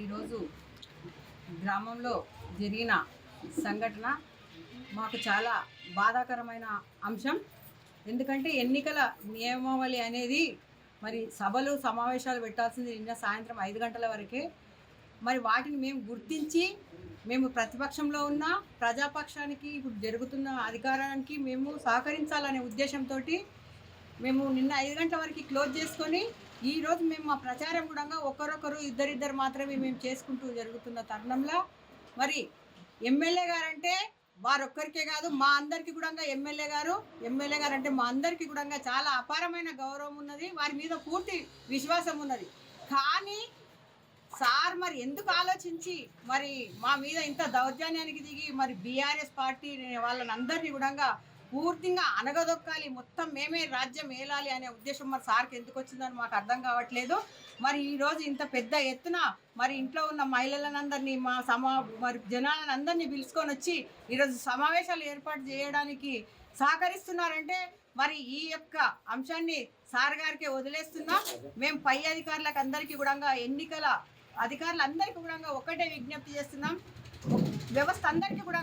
ఈరోజు గ్రామంలో జరిగిన సంఘటన మాకు చాలా బాధాకరమైన అంశం. ఎందుకంటే ఎన్నికల నియమావళి అనేది మరి సభలు సమావేశాలు పెట్టాల్సింది నిన్న సాయంత్రం ఐదు గంటల వరకే. మరి వాటిని మేము గుర్తించి మేము ప్రతిపక్షంలో ఉన్న ప్రజాపక్షానికి ఇప్పుడు జరుగుతున్న అధికారానికి మేము సహకరించాలనే ఉద్దేశంతో మేము నిన్న ఐదు గంటల వరకు క్లోజ్ చేసుకొని ఈరోజు మేము మా ప్రచారం కూడా ఒకరొకరు ఇద్దరిద్దరు మాత్రమే మేము చేసుకుంటూ జరుగుతున్న తరుణంలో మరి ఎమ్మెల్యే గారంటే వారొక్కరికే కాదు మా అందరికీ కూడా ఎమ్మెల్యే గారు ఎమ్మెల్యే గారు అంటే మా అందరికీ కూడా చాలా అపారమైన గౌరవం ఉన్నది వారి మీద పూర్తి విశ్వాసం ఉన్నది. కానీ సార్ మరి ఎందుకు ఆలోచించి మరి మా మీద ఇంత దౌర్జన్యానికి దిగి మరి బీఆర్ఎస్ పార్టీ వాళ్ళని అందరినీ కూడా పూర్తిగా అనగదొక్కాలి మొత్తం మేమే రాజ్యం ఏలాలి అనే ఉద్దేశం మరి సార్కి ఎందుకు వచ్చిందని మాకు అర్థం కావట్లేదు. మరి ఈరోజు ఇంత పెద్ద ఎత్తున మరి ఇంట్లో ఉన్న మహిళలందరినీ మా సమా మరి జనాలను అందరినీ పిలుచుకొని వచ్చి ఈరోజు సమావేశాలు ఏర్పాటు చేయడానికి సహకరిస్తున్నారంటే మరి ఈ యొక్క అంశాన్ని సార్ గారికి వదిలేస్తున్నాం మేము పై అధికారులకు అందరికీ కూడా ఎన్నికల అధికారులందరికీ కూడా ఒకటే విజ్ఞప్తి చేస్తున్నాం. వ్యవస్థ అందరికీ కూడా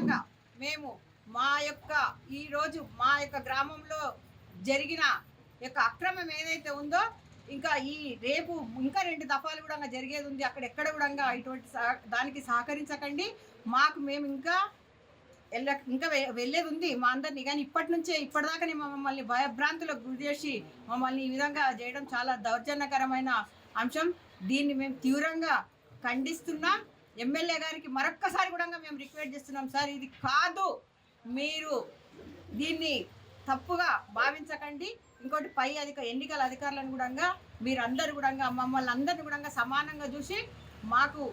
మేము మా యొక్క ఈరోజు మా యొక్క గ్రామంలో జరిగిన యొక్క అక్రమం ఏదైతే ఉందో ఇంకా ఈ రేపు ఇంకా రెండు దఫాలు కూడా జరిగేది ఉంది. అక్కడ ఎక్కడ కూడా ఇటువంటి సహ- దానికి సహకరించకండి. మాకు మేము ఇంకా వెళ్ళ ఇంకా వెళ్ళేది ఉంది మా అందరినీ. కానీ ఇప్పటి నుంచే ఇప్పటిదాకానే మమ్మల్ని భయభ్రాంతులకు గురి చేసి మమ్మల్ని ఈ విధంగా చేయడం చాలా దౌర్జన్యకరమైన అంశం. దీన్ని మేము తీవ్రంగా ఖండిస్తున్నాం. ఎమ్మెల్యే గారికి మరొక్కసారి కూడా మేము రిక్వెస్ట్ చేస్తున్నాం. సార్ ఇది కాదు. మీరు దీన్ని తప్పుగా భావించకండి. ఇంకోటి పై అధిక ఎన్నికల అధికారులను కూడా మీరందరూ కూడా మమ్మల్ని అందరిని కూడా సమానంగా చూసి మాకు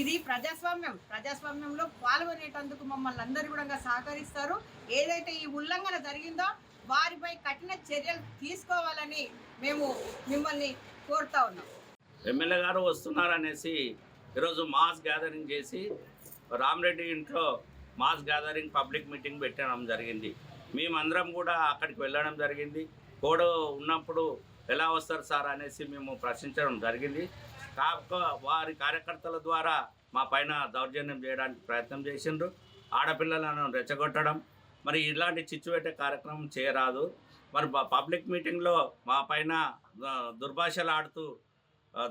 ఇది ప్రజాస్వామ్యం. ప్రజాస్వామ్యంలో పాల్గొనేటందుకు మమ్మల్ని అందరూ కూడా సహకరిస్తారు. ఏదైతే ఈ ఉల్లంఘన జరిగిందో వారిపై కఠిన చర్యలు తీసుకోవాలని మేము మిమ్మల్ని కోరుతా ఉన్నాం. ఎమ్మెల్యే గారు వస్తున్నారనేసి ఈరోజు మాస్ గ్యాదరింగ్ చేసి రామరెడ్డి ఇంట్లో మాస్ గ్యాదరింగ్ పబ్లిక్ మీటింగ్ పెట్టడం జరిగింది. మేమందరం కూడా అక్కడికి వెళ్ళడం జరిగింది. కోడ్ ఉన్నప్పుడు ఎలా వస్తారు సార్ అనేసి మేము ప్రశ్నించడం జరిగింది. కాక వారి కార్యకర్తల ద్వారా మా పైన దౌర్జన్యం చేయడానికి ప్రయత్నం చేసిండ్రు. ఆడపిల్లలను రెచ్చగొట్టడం. మరి ఇలాంటి చిచ్చు కార్యక్రమం చేయరాదు. మరి పబ్లిక్ మీటింగ్లో మా పైన దుర్భాషలు ఆడుతూ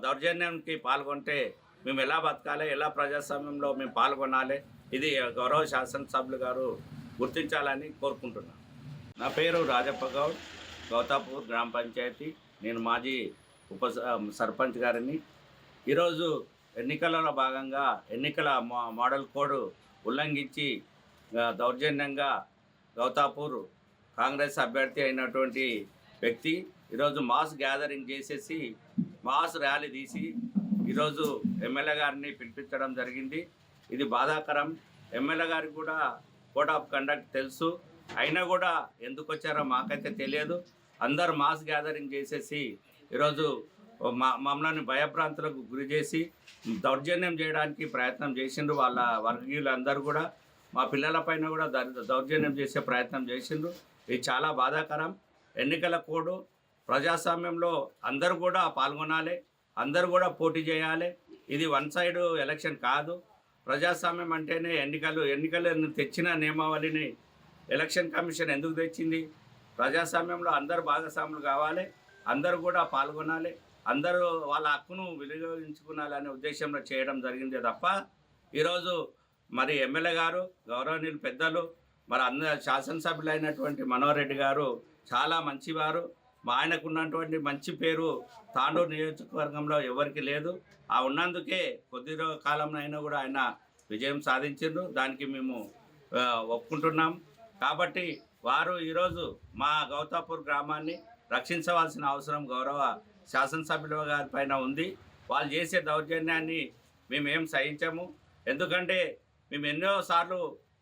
దౌర్జన్యానికి పాల్గొంటే మేము ఎలా బతకాలి ఎలా ప్రజాస్వామ్యంలో మేము పాల్గొనాలి ఇది గౌరవ శాసనసభ్యులు గారు గుర్తించాలని కోరుకుంటున్నాను నా పేరు రాజప్ప గౌడ్ గౌతాపూర్ గ్రామ పంచాయతీ. నేను మాజీ ఉప సర్పంచ్ గారిని. ఈరోజు ఎన్నికలలో భాగంగా ఎన్నికల మోడల్ కోడ్ ఉల్లంఘించి దౌర్జన్యంగా గౌతాపూర్ కాంగ్రెస్ అభ్యర్థి అయినటువంటి వ్యక్తి ఈరోజు మాస్ గ్యాదరింగ్ చేసేసి మాస్ ర్యాలీ తీసి ఈరోజు ఎమ్మెల్యే గారిని పిలిపించడం జరిగింది. ఇది బాధాకరం. ఎమ్మెల్యే గారికి కూడా కోడ్ ఆఫ్ కండక్ట్ తెలుసు. అయినా కూడా ఎందుకు వచ్చారో మాకైతే తెలియదు. అందరు మాస్ గ్యాదరింగ్ చేసేసి ఈరోజు మా మమ్మల్ని భయభ్రాంతులకు గురి చేసి దౌర్జన్యం చేయడానికి ప్రయత్నం చేసిండ్రు వాళ్ళ వర్గీయులు అందరూ కూడా. మా పిల్లల పైన కూడా దౌర్జన్యం చేసే ప్రయత్నం చేసిండ్రు. ఇది చాలా బాధాకరం. ఎన్నికల కోడ్ ప్రజాస్వామ్యంలో అందరూ కూడా పాల్గొనాలి. అందరూ కూడా పోటీ చేయాలి. ఇది వన్ సైడ్ ఎలక్షన్ కాదు. ప్రజాస్వామ్యం అంటేనే ఎన్నికలు ఎన్నికలను తెచ్చిన నియమావళిని ఎలక్షన్ కమిషన్ ఎందుకు తెచ్చింది? ప్రజాస్వామ్యంలో అందరు భాగస్వాములు కావాలి అందరూ కూడా పాల్గొనాలి అందరూ వాళ్ళ హక్కును వినియోగించుకునాలనే ఉద్దేశంలో చేయడం జరిగిందే తప్ప ఈరోజు మరి ఎమ్మెల్యే గారు గౌరవనీయులు పెద్దలు మరి అంద శాసనసభ్యులైనటువంటి మనోహర్ రెడ్డి గారు చాలా మంచివారు. మా ఆయనకు ఉన్నటువంటి మంచి పేరు తాండూరు నియోజకవర్గంలో ఎవరికి లేదు. ఆ ఉన్నందుకే కొద్ది కాలంలో అయినా కూడా ఆయన విజయం సాధించారు దానికి మేము ఒప్పుకుంటున్నాం. కాబట్టి వారు ఈరోజు మా గౌతాపూర్ గ్రామాన్ని రక్షించవలసిన అవసరం గౌరవ శాసనసభ్యుల గారి పైన ఉంది. వాళ్ళు చేసే దౌర్జన్యాన్ని మేమేం సహించము. ఎందుకంటే మేము ఎన్నోసార్లు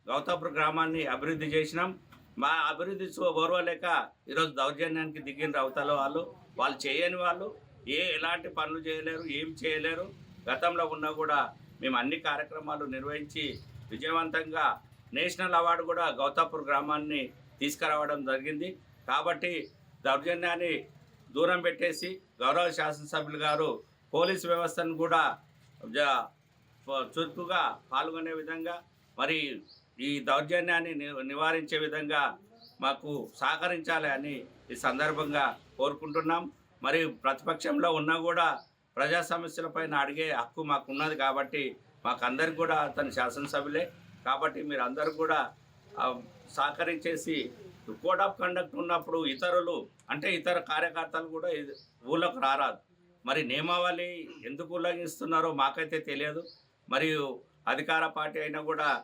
గౌతాపూర్ గ్రామాన్ని అభివృద్ధి చేసినాం. మా అభివృద్ధి ఓర్వలేక ఈరోజు దౌర్జన్యానికి దిగిన అవతల వాళ్ళు వాళ్ళు చేయని వాళ్ళు ఏ ఎలాంటి పనులు చేయలేరు ఏం చేయలేరు. గతంలో ఉన్నా కూడా మేము అన్ని కార్యక్రమాలు నిర్వహించి విజయవంతంగా నేషనల్ అవార్డు కూడా గౌతాపూర్ గ్రామాన్ని తీసుకురావడం జరిగింది. కాబట్టి దౌర్జన్యాన్ని దూరం పెట్టేసి గౌరవ శాసనసభ్యులు గారు పోలీస్ వ్యవస్థను కూడా జ- చురుకుగా పాల్గొనే విధంగా మరి ఈ దౌర్జన్యాన్ని ని- నివారించే విధంగా మాకు సహకరించాలి అని ఈ సందర్భంగా కోరుకుంటున్నాం. మరి ప్రతిపక్షంలో ఉన్నా కూడా ప్రజా సమస్యలపైన అడిగే హక్కు మాకు ఉన్నది కాబట్టి మాకు అందరికి కూడా అతను శాసనసభ్యులే. కాబట్టి మీరు అందరూ కూడా సహకరించేసి కోడ్ ఆఫ్ కండక్ట్ ఉన్నప్పుడు ఇతరులు అంటే ఇతర కార్యకర్తలు కూడా ఊళ్ళకు రారాదు. మరి నియమావళి ఎందుకు ఉల్లంఘిస్తున్నారో మాకైతే తెలియదు. మరియు అధికార పార్టీ అయినా కూడా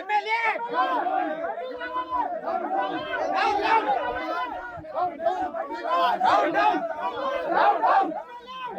ఎమ్మెల్యే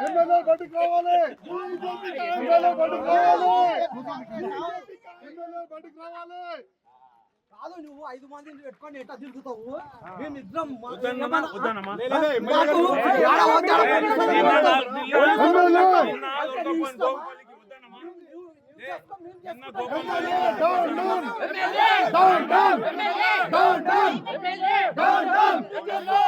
ఎమ్మెల్యే బట్టి కావాలి ఎమ్మెల్యే బట్టి కావాలి రావాలి బడికి రావాలి కాదు నువ్వు ఐదు మందిని పెట్టుకొని ఎట్లా తిరుగుతావు మేము ఇద్దరం down down down down down down down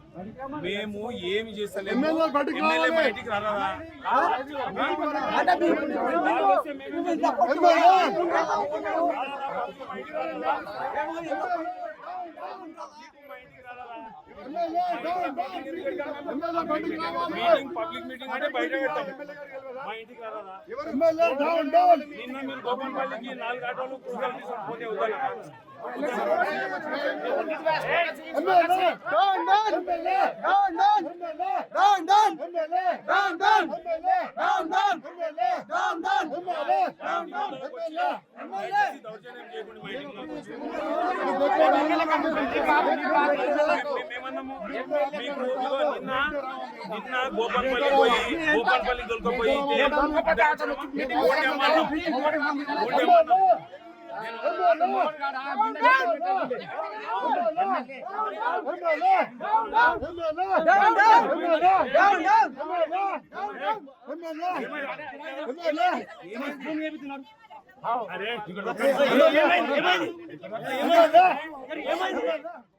మేము ఏమి చేస్తలేము. బయటికి రారాదా? మీటింగ్ పబ్లిక్ మీటింగ్ అంటే బయట పెట్టాం మా ఇంటికి రాదా నిన్న మీరు గోపాలపల్లికి నాలుగు ఆటోలు కూరగాయలు తీసుకొని పోతే వద్దాలి దౌర్జన్యం చేయకుండా మేమన్నాము మీకు నిన్న నిన్న గోపాల్పల్లి పోయి గోపాల్పల్లి దొరకపోయి ఏమైనా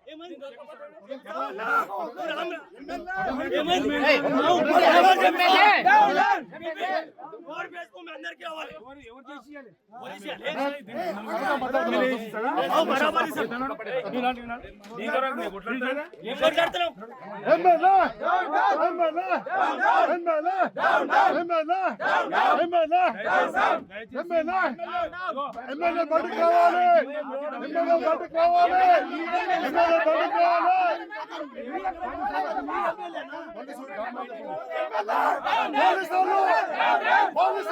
ఏమైంది ఎమ్మెల్యే బట్టు కావాలి పోలీసు పోలీసు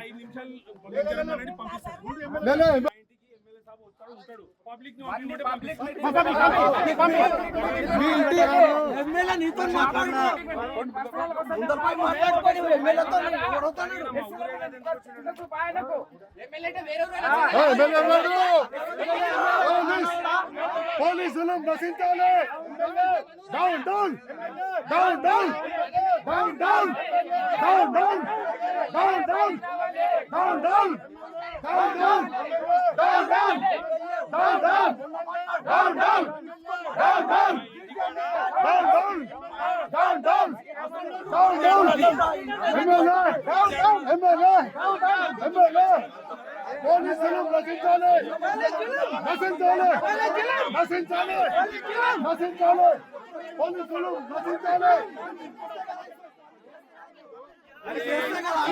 ఐదు నిమిషాలు పంపిస్తాను పోలీసులు నశించాలి down down down down down down down down down down down down down down down Nasıl çalın? Onu kulum nasıl çalın?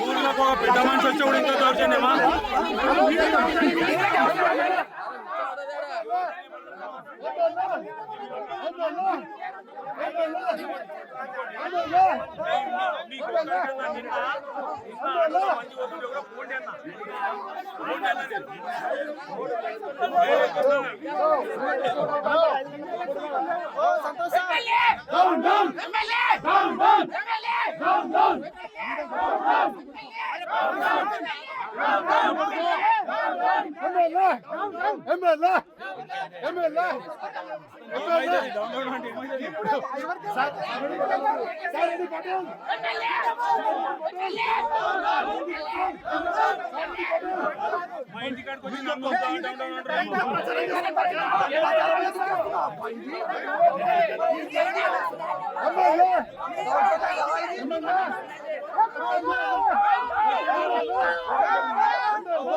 ఊర్లో ఒక పెద్ద మనిషి వచ్చి ఉడికతో వచ్చండి సంతోషం MLA MLA MLA.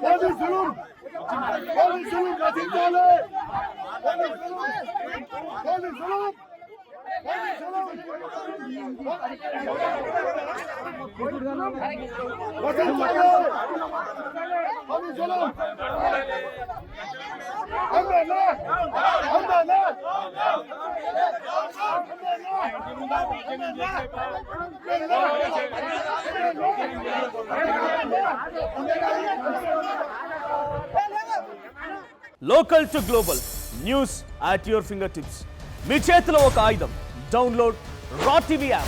Konuşulur. Konuşulur Kasim Dağlı. Konuşulur. Konuşulur. local to global news at your finger tips మీ చేతిలో ఒక ఆయుధం Download Raw TV app.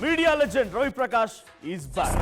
Media legend Ravi Prakash is back.